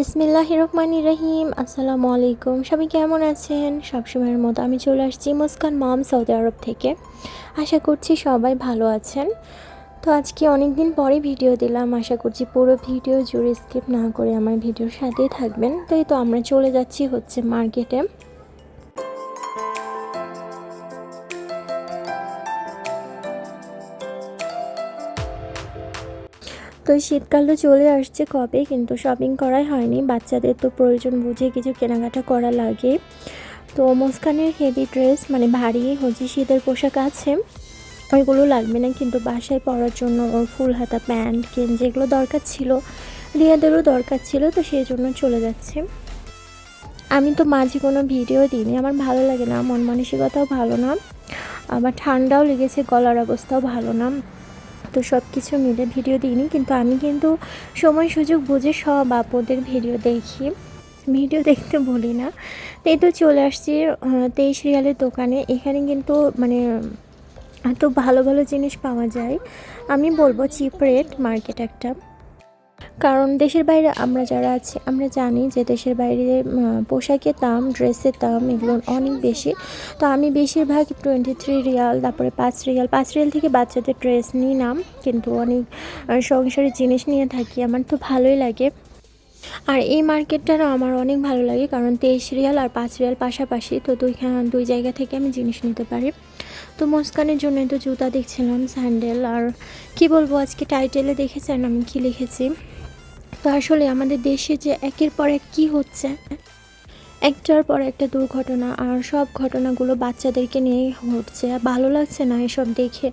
বিসমিল্লাহ রহমান রহিম আসসালামু আলাইকুম সবাই কেমন আছেন? সবসময়ের মতো আমি চলে আসছি মুস্কান মাম সৌদি আরব থেকে। আশা করছি সবাই ভালো আছেন। তো আজকে অনেক দিন পরে ভিডিও দিলাম। আশা করছি পুরো ভিডিও জুড়ে স্কিপ না করে আমার ভিডিওর সাথেই থাকবেন। তাই তো আমরা চলে যাচ্ছি হচ্ছে মার্কেটে। তো শীতকাল তো চলে আসছে কবে? কিন্তু শপিং করাই হয়নি। বাচ্চাদের তো প্রয়োজন বুঝে কিছু কেনাকাটা করা লাগে। তো মুস্কানের হেভি ড্রেস মানে ভারী, হচ্ছে শীতের পোশাক আছে। ওইগুলো লাগবে না, কিন্তু বাসায় পরার জন্য ওর ফুল হাতা প্যান্ট গেঞ্জি এগুলো দরকার ছিল, রিয়াদেরও দরকার ছিল, তো সেই জন্য চলে যাচ্ছে। আমি তো মাঝে কোনো ভিডিও দিইনি, আমার ভালো লাগে না, মন মানসিকতাও ভালো না। আমার ঠান্ডাও লেগেছে, গলার অবস্থাও ভালো না। তো সব কিছু মিলে ভিডিও দিইনি, কিন্তু আমি কিন্তু সময়, সুযোগ বুঝে সব আপদের ভিডিও দেখি। ভিডিও দেখতে বলি না। তো এই তো চলে আসছি তেইশ রিয়ালের দোকানে। এখানে কিন্তু মানে এত ভালো ভালো জিনিস পাওয়া যায়। আমি বলব চিপ রেট মার্কেট একটা। কারণ দেশের বাইরে আমরা যারা আছি, আমরা জানি যে দেশের বাইরে পোশাকের দাম, ড্রেসের দাম এগুলো অনেক বেশি। তো আমি বেশিরভাগ টোয়েন্টি থ্রি রিয়াল, তারপরে পাঁচ রিয়াল পাঁচ রিয়াল থেকে বাচ্চাদের ড্রেস নিই নাম কিন্তু অনেক সংসারের জিনিস নিয়ে থাকি, আমার তো ভালোই লাগে। আর এই মার্কেটটারও আমার অনেক ভালো লাগে, কারণ তেইশ রিয়াল আর পাঁচ রিয়াল পাশাপাশি তো দুইখান, দুই জায়গা থেকে আমি জিনিস নিতে পারি। তো মুস্কানের জন্য তো জুতা দেখছিলাম, স্যান্ডেল, আর কি বলব, আজকে টাইটেলে দেখেছেন, আমি কি লিখেছি? তো আসলে আমাদের দেশে যে একের পর এক কী হচ্ছে? একটার পর একটা দুর্ঘটনা আর সব ঘটনাগুলো বাচ্চাদেরকে নিয়েই হচ্ছে। ভালো লাগছে না এসব দেখে।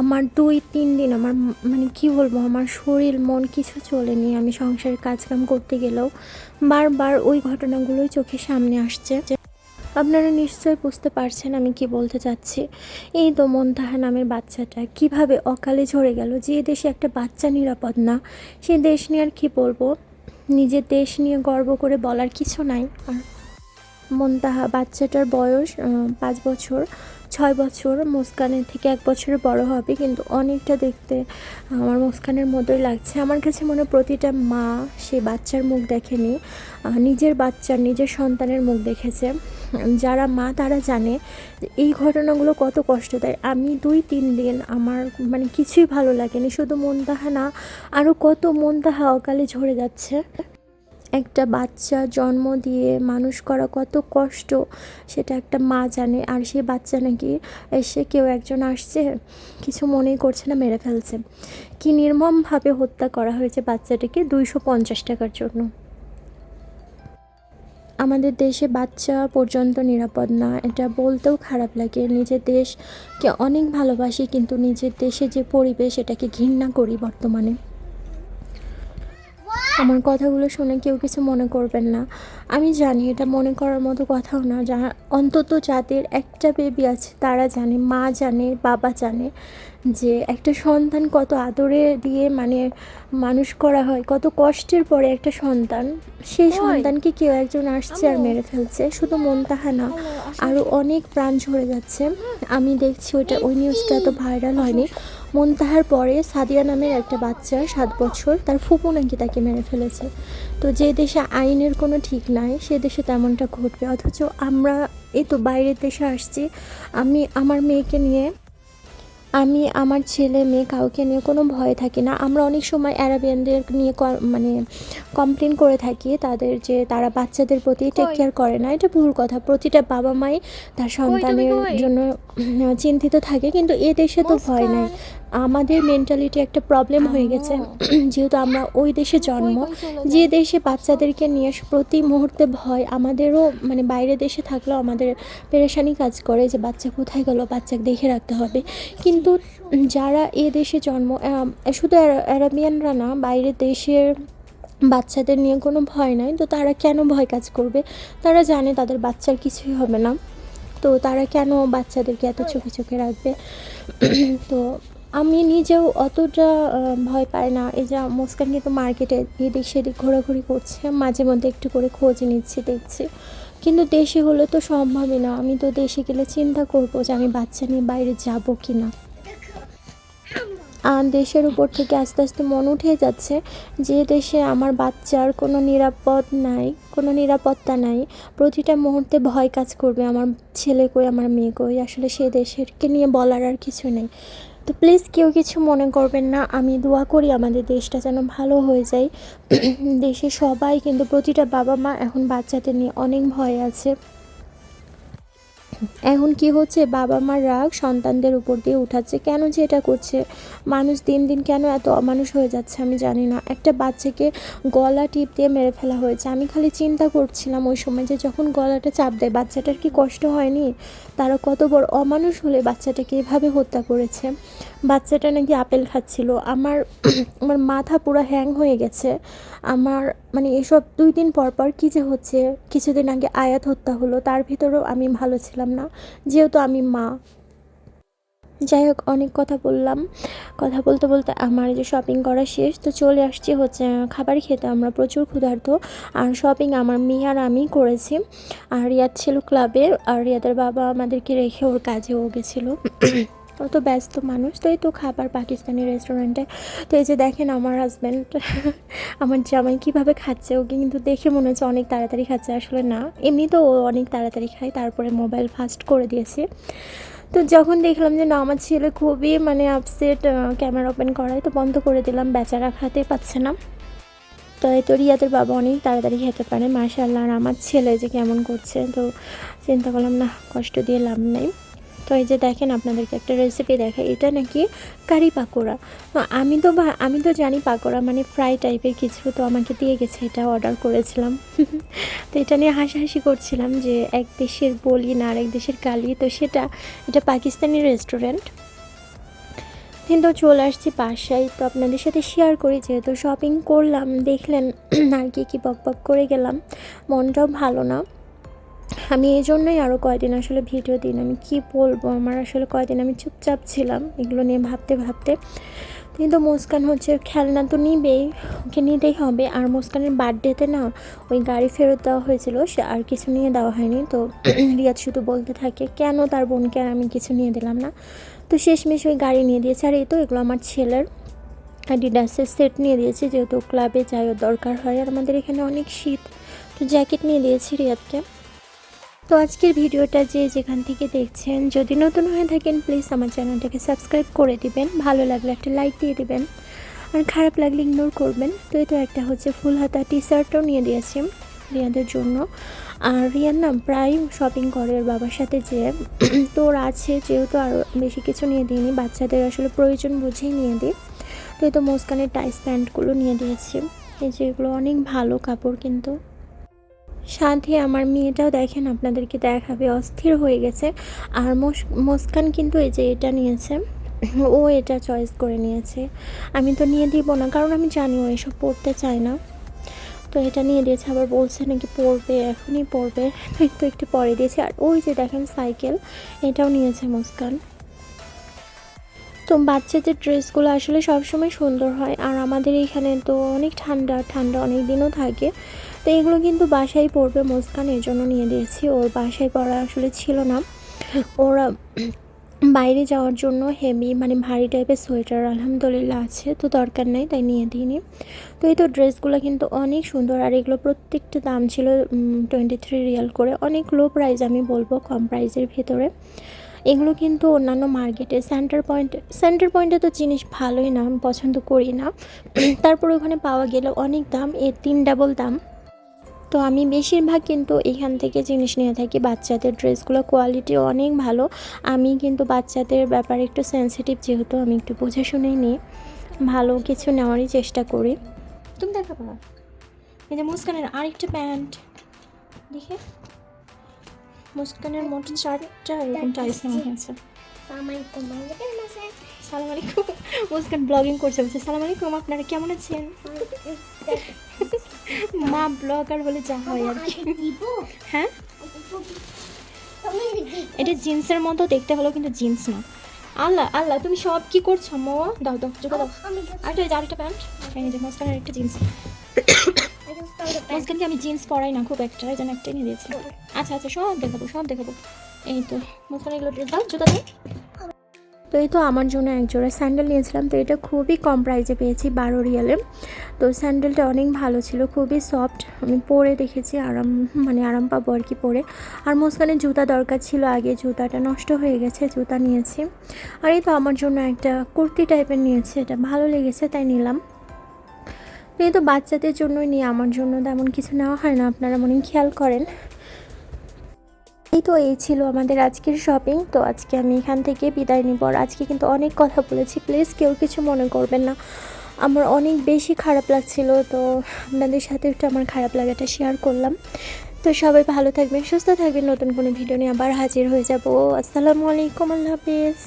আমার দুই, তিন দিন আমার মানে কি বলব, আমার শরীর, মন কিছু চলেনি। আমি সংসারের কাজকাম করতে গেলেও বারবার ওই ঘটনাগুলোই চোখের সামনে আসছে। আপনারা নিশ্চয়ই বুঝতে পারছেন আমি কি বলতে চাচ্ছি। এই তো মন্তাহা নামের বাচ্চাটা কীভাবে অকালে ঝরে গেল যে দেশে একটা বাচ্চা নিরাপদ না? সেই দেশ নিয়ে আর কী বলব? নিজের দেশ নিয়ে গর্ব করে বলার কিছু নাই। আর মন্তাহা বাচ্চাটার বয়স পাঁচ বছর। ছয় বছর, মুস্কানের থেকে এক বছরের বড় হবে, কিন্তু অনেকটা দেখতে আমার মুস্কানের মতোই লাগছে। আমার কাছে মনে প্রতিটা মা সে বাচ্চার মুখ দেখেনি নিজের বাচ্চার নিজের সন্তানের মুখ দেখেছে। যারা মা, তারা জানে এই ঘটনাগুলো কত কষ্ট দেয় আমি দুই, তিন দিন আমার মানে কিছুই ভালো লাগেনি, শুধু মনতাহা না আরও কত মন মনতাহা অকালে ঝরে যাচ্ছে। একটা বাচ্চা জন্ম দিয়ে মানুষ করা কত কষ্ট, সেটা একটা মা জানে। আর সেই বাচ্চা নাকি এসে কেউ একজন আসছে, কিছু মনেই করছে না, মেরে ফেলছে। কি নির্মমভাবে হত্যা করা হয়েছে বাচ্চাটিকে দুইশো পঞ্চাশ টাকার জন্য। আমাদের দেশে বাচ্চা পর্যন্ত নিরাপদ না, এটা বলতেও খারাপ লাগে। নিজের দেশকে অনেক ভালোবাসি, কিন্তু নিজের দেশে যে পরিবেশ এটাকে ঘৃণা করি বর্তমানে। আমার কথাগুলো শুনে কেউ কিছু মনে করবেন না। আমি জানি এটা মনে করার মতো কথাও না যা অন্তত যাদের একটা বেবি আছে তারা জানে মা জানে বাবা জানে যে একটা সন্তান কত আদরে দিয়ে মানে মানুষ করা হয় কত কষ্টের পরে একটা সন্তান। সেই সন্তানকে কেউ একজন আসছে আর মেরে ফেলছে শুধু মন তাহা না আরও অনেক প্রাণ ঝরে যাচ্ছে। আমি দেখছি ওইটা ওই নিউজটা তো ভাইরাল হয়নি। মন্তাহার পরে সাদিয়া নামের একটা বাচ্চা সাত বছর তার ফুপু নাকি তাকে মেরে ফেলেছে। তো যে দেশে আইনের কোনো ঠিক নাই সে দেশে তেমনটা ঘটবে। অথচ আমরা এই তো বাইরের দেশে আসছি। আমি আমার মেয়েকে নিয়ে আমি আমার ছেলে মেয়ে কাউকে নিয়ে কোনো ভয় থাকি না। আমরা অনেক সময় অ্যারাবিয়ানদের নিয়ে মানে কমপ্লেন করে থাকি। তাদের যে তারা বাচ্চাদের প্রতি টেক কেয়ার করে না। এটা ভুল কথা। প্রতিটা বাবা মাই তার সন্তানের জন্য চিন্তিত থাকে। কিন্তু এ দেশে তো ভয় নাই। আমাদের মেন্টালিটি একটা প্রবলেম হয়ে গেছে। যেহেতু আমরা ওই দেশে জন্ম যে দেশে বাচ্চাদেরকে নিয়ে প্রতি মুহূর্তে ভয় আমাদেরও মানে বাইরে দেশে থাকলেও আমাদের পেরেশানি কাজ করে যে বাচ্চা কোথায় গেল বাচ্চাকে দেখে রাখতে হবে। কিন্তু যারা এ দেশে জন্ম শুধু অ্যারা- অ্যারাবিয়ানরা না বাইরের দেশের বাচ্চাদের নিয়ে কোনো ভয় নাই। তো তারা কেন ভয় কাজ করবে? তারা জানে তাদের বাচ্চার কিছুই হবে না। তো তারা কেন বাচ্চাদেরকে এত চোখে চোখে রাখবে? তো আমি নিজেও অতটা ভয় পাই না। এই যে মুস্কান কিন্তু মার্কেটে এদিক সেদিক ঘোরাঘুরি করছে, মাঝে মধ্যে একটু করে খোঁজ নিচ্ছি, দেখছি। কিন্তু দেশে হলে তো সম্ভবই না। আমি তো দেশে গেলে চিন্তা করব যে আমি বাচ্চা নিয়ে বাইরে যাব কি না আর দেশের উপর থেকে আস্তে আস্তে মন উঠে যাচ্ছে যে দেশে আমার বাচ্চার কোনো নিরাপদ নাই, কোনো নিরাপত্তা নাই। প্রতিটা মুহূর্তে ভয় কাজ করবে আমার ছেলে কই, আমার মেয়ে কই। আসলে সে দেশেরকে নিয়ে বলার আর কিছু নেই। তো প্লিজ কেউ কিছু মনে করবেন না, আমি দোয়া করি আমাদের দেশটা যেন ভালো হয়ে যায়। দেশে সবাই কিন্তু, প্রতিটা বাবা মা এখন বাচ্চাদের নিয়ে অনেক ভয় আছে। এখন কি হচ্ছে? বাবা মার রাগ সন্তানদের উপর দিয়ে উঠাচ্ছে। কেন যে এটা করছে? মানুষ দিন দিন কেন এত অমানুষ হয়ে যাচ্ছে আমি জানি না। একটা বাচ্চাকে গলা টিপ দিয়ে মেরে ফেলা হয়েছে। আমি খালি চিন্তা করছিলাম ওই সময় যে যখন গলাটা চাপ দেয়, বাচ্চাটার কি কষ্ট হয়নি? তারা কত বড় অমানুষ হলে বাচ্চাটাকে এভাবে হত্যা করেছে। বাচ্চাটা নাকি আপেল খাচ্ছিল। আমার আমার মাথা পুরো হ্যাং হয়ে গেছে। আমার মানে এসব দুই দিন পর পর কী যে হচ্ছে, কিছুদিন আগে আয়াত হত্যা হলো, তার ভিতরেও আমি ভালো ছিলাম না, যেহেতু আমি মা। যাই হোক, অনেক কথা বললাম। কথা বলতে বলতে আমার যে শপিং করা শেষ, তো চলে আসছি হচ্ছে, খাবার খেতে। আমরা প্রচুর ক্ষুধার্ত, আর শপিং আমার মেয়ে আর আমি করেছি। আর রিয়াদ ছিল ক্লাবে আর রিয়াদের বাবা আমাদেরকে রেখে ওর কাজে ও গেছিল। ও তো ব্যস্ত মানুষ। তো এই তো খাবার পাকিস্তানি রেস্টুরেন্টে তো এই যে দেখেন আমার হাজব্যান্ড আমার জামাই কীভাবে খাচ্ছে ওকে কিন্তু দেখে মনে হচ্ছে অনেক তাড়াতাড়ি খাচ্ছে। আসলে না এমনি তো ও অনেক তাড়াতাড়ি খায়, তারপরে মোবাইল ফাস্ট করে দিয়েছে। তো যখন দেখলাম যে না, আমার ছেলে খুবই মানে আপসেট ক্যামেরা ওপেন করায়, তো বন্ধ করে দিলাম, বেচারা খাতে পাচ্ছে না। তো এই তো রিয়াদের বাবা অনেক তাড়াতাড়ি খেতে পারে মাশাল্লাহ আর আমার ছেলে যে কেমন করছে, তো চিন্তা করলাম না, কষ্ট দিয়ে লাভ নেই। তো এই যে দেখেন আপনাদেরকে একটা রেসিপি দেখাই, এটা নাকি কারি পাকোড়া। আমি তো আমি তো জানি পাকোড়া মানে ফ্রাই টাইপের কিছু, তো আমাকে দিয়ে গেছে এটা অর্ডার করেছিলাম। তো এটা নিয়ে হাসাহাসি করছিলাম যে এক দেশের বলি না আর এক দেশের কালি, তো সেটা, এটা পাকিস্তানি রেস্টুরেন্ট কিন্তু চলে আসছি বাসায়, তো আপনাদের সাথে শেয়ার করি, যেহেতু শপিং করলাম, দেখলেন আর কি কী বক বক করে গেলাম। মনটাও ভালো না। আমি এই জন্যই আরও কয়দিন আসলে ভিডিও দিন আমি কি বলব? আমার আসলে কয়দিন আমি চুপচাপ ছিলাম এগুলো নিয়ে ভাবতে ভাবতে। কিন্তু মুস্কান হচ্ছে খেলনা তো নিবেই ওকে নিতেই হবে। আর মুস্কানের বার্থডেতে না ওই গাড়ি ফেরত দেওয়া হয়েছিল সে আর কিছু নিয়ে দেওয়া হয়নি। তো রিয়াদ শুধু বলতে থাকে কেন তার বোনকে আর আমি কিছু নিয়ে দিলাম না? তো শেষমেশ ওই গাড়ি নিয়ে দিয়েছে। আর এই তো এগুলো আমার ছেলের অ্যাডিডাসের সেট নিয়ে দিয়েছে যেহেতু ক্লাবে যাই দরকার হয়। আর আমাদের এখানে অনেক শীত তো জ্যাকেট নিয়ে দিয়েছি রিয়াদকে। তো আজকের ভিডিওটা যে যেখান থেকে দেখছেন, যদি নতুন হয়ে থাকেন প্লিজ আমার চ্যানেলটাকে সাবস্ক্রাইব করে দিবেন। ভালো লাগলে একটা লাইক দিয়ে দিবেন। আর খারাপ লাগলে ইগনোর করবেন। তো তো একটা হচ্ছে ফুল হাতা টি শার্টও নিয়ে দিয়েছি রিয়াদের জন্য। আর রিয়ার না প্রায় শপিং করে ওর বাবার সাথে যে তো ওর আছে, যেহেতু আরও বেশি কিছু নিয়ে দিইনি, বাচ্চাদের আসলে প্রয়োজন বুঝেই নিয়ে দিই। তো এই তো মুস্কানের টাইস প্যান্টগুলো নিয়ে দিয়েছি। এই যে এগুলো অনেক ভালো কাপড় কিন্তু। সাথে আমার মেয়েটাও দেখেন আপনাদেরকে দেখাবে, অস্থির হয়ে গেছে। আর মুস- মুস্কান কিন্তু এই যে এটা নিয়েছে, ও এটা চয়েস করে নিয়েছে। আমি তো নিয়ে দিব না, কারণ আমি জানি ও এসব পড়তে চায় না। তো এটা নিয়ে দিয়েছে, আবার বলছে নাকি পড়বে, এখনই পড়বে। তো একটু পরে দিয়েছে। আর ওই যে দেখেন সাইকেল, এটাও নিয়েছে মুস্কান। তো বাচ্চাদের ড্রেসগুলো আসলে সবসময় সুন্দর হয়, আর আমাদের এখানে তো অনেক ঠান্ডা ঠান্ডা অনেক দিনও থাকে। তো এগুলো কিন্তু বাসায় পড়বে মুস্কান এর জন্য নিয়ে দিয়েছি। ওর বাসায় পড়া আসলে ছিল না। ওরা বাইরে যাওয়ার জন্য হেভি মানে ভারী টাইপের সোয়েটার আলহামদুলিল্লাহ আছে, তো দরকার নেই, তাই নিয়ে দিইনি। তো এই তো ড্রেসগুলো কিন্তু অনেক সুন্দর, আর এগুলো প্রত্যেকটা দাম ছিল টোয়েন্টি থ্রি রিয়াল করে। অনেক লো প্রাইস আমি বলব কম প্রাইসের ভেতরে। এগুলো কিন্তু অন্যান্য মার্কেটে সেন্টার পয়েন্ট সেন্টার পয়েন্টে তো জিনিস ভালোই না, পছন্দ করি না। তারপর ওখানে পাওয়া গেলে অনেক দাম, এর তিন ডাবল দাম। তো আমি বেশিরভাগ কিন্তু এখান থেকে জিনিস নিয়ে থাকি। বাচ্চাদের ড্রেসগুলো কোয়ালিটি অনেক ভালো। আমি কিন্তু বাচ্চাদের ব্যাপারে একটু সেন্সিটিভ যেহেতু আমি একটু বুঝে শুনেই নিই। ভালো কিছু নেওয়ারই চেষ্টা করি। তুমি দেখা পাবা এই যে মুস্কানের আরেকটা প্যান্ট। দেখে। মুস্কানের মোট চারটা এরকম টাইস নেওয়া হয়েছে সালাম আলাইকুম মুস্কান ব্লগিং করছে বলছে সালাম আলাইকুম আপনারা কেমন আছেন? মা ব্লগার বলে যা হয় আর কি। হ্যাঁ? এটা জিন্সের মতো দেখতে হলো কিন্তু জিন্স না। আল্লাহ আল্লাহ তুমি সব কি করছ? মো দাও দাও জোকা দাও। আরেকটা আরেকটা প্যান্ট। এই যে মুস্কানের একটা জিন্স. মুস্কানকে আমি জিন্স পরাই না খুব একটা এই জন্য একটা নিয়ে দিয়েছি। আচ্ছা আচ্ছা সব দেখাবো সব দেখাবো। এই তো মুস্কান এগুলো ড্রেস দাও জুতা দাও তো এই তো আমার জন্য এক জোড়া স্যান্ডেল নিয়েছিলাম, তো এটা খুবই কম প্রাইজে পেয়েছি বারো রিয়ালে তো স্যান্ডেলটা অনেক ভালো ছিল, খুবই সফট আমি পরে দেখেছি আরাম মানে আরাম পাবো আর কি পরে। আর মুসকানের জুতা দরকার ছিল আগে, জুতাটা নষ্ট হয়ে গেছে, জুতা নিয়েছি। আর এই তো আমার জন্য একটা কুর্তি টাইপের নিয়েছি, এটা ভালো লেগেছে, তাই নিলাম। তো এই তো বাচ্চাদের জন্যই নিয়ে আমার জন্য তেমন কিছু নেওয়া হয় না, আপনারা মনে খেয়াল করেন। এই তো, এই ছিল আমাদের আজকের শপিং তো আজকে আমি এখান থেকে বিদায় নিব। আর আজকে কিন্তু অনেক কথা বলেছি। প্লিজ কেউ কিছু মনে করবেন না। আমার অনেক বেশি খারাপ লাগছিল। তো আপনাদের সাথে একটু আমার খারাপ লাগাটা শেয়ার করলাম। তো সবাই ভালো থাকবেন, সুস্থ থাকবেন। নতুন কোনো ভিডিও নিয়ে আবার হাজির হয়ে যাব। আসসালামু আলাইকুম, আল্লাহ হাফিজ।